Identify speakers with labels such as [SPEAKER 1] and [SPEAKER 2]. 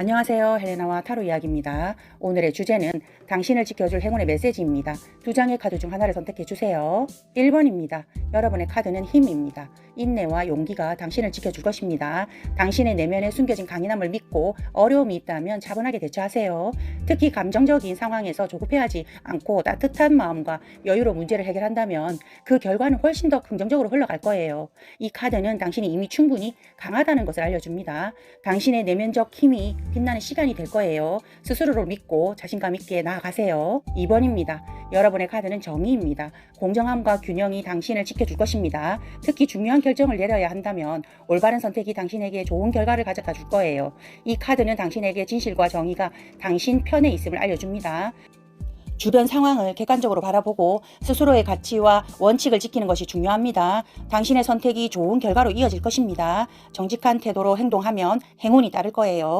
[SPEAKER 1] 안녕하세요. 헬레나와 타로 이야기입니다. 오늘의 주제는 당신을 지켜줄 행운의 메시지입니다. 두 장의 카드 중 하나를 선택해 주세요. 1번입니다. 여러분의 카드는 힘입니다. 인내와 용기가 당신을 지켜줄 것입니다. 당신의 내면에 숨겨진 강인함을 믿고 어려움이 있다면 차분하게 대처하세요. 특히 감정적인 상황에서 조급해하지 않고 따뜻한 마음과 여유로 문제를 해결한다면 그 결과는 훨씬 더 긍정적으로 흘러갈 거예요. 이 카드는 당신이 이미 충분히 강하다는 것을 알려줍니다. 당신의 내면적 힘이 빛나는 시간이 될 거예요. 스스로를 믿고 자신감 있게 나아가세요. 2번입니다. 여러분의 카드는 정의입니다. 공정함과 균형이 당신을 지켜줄 것입니다. 특히 중요한 결정을 내려야 한다면 올바른 선택이 당신에게 좋은 결과를 가져다 줄 거예요. 이 카드는 당신에게 진실과 정의가 당신 편에 있음을 알려줍니다. 주변 상황을 객관적으로 바라보고 스스로의 가치와 원칙을 지키는 것이 중요합니다. 당신의 선택이 좋은 결과로 이어질 것입니다. 정직한 태도로 행동하면 행운이 따를 거예요.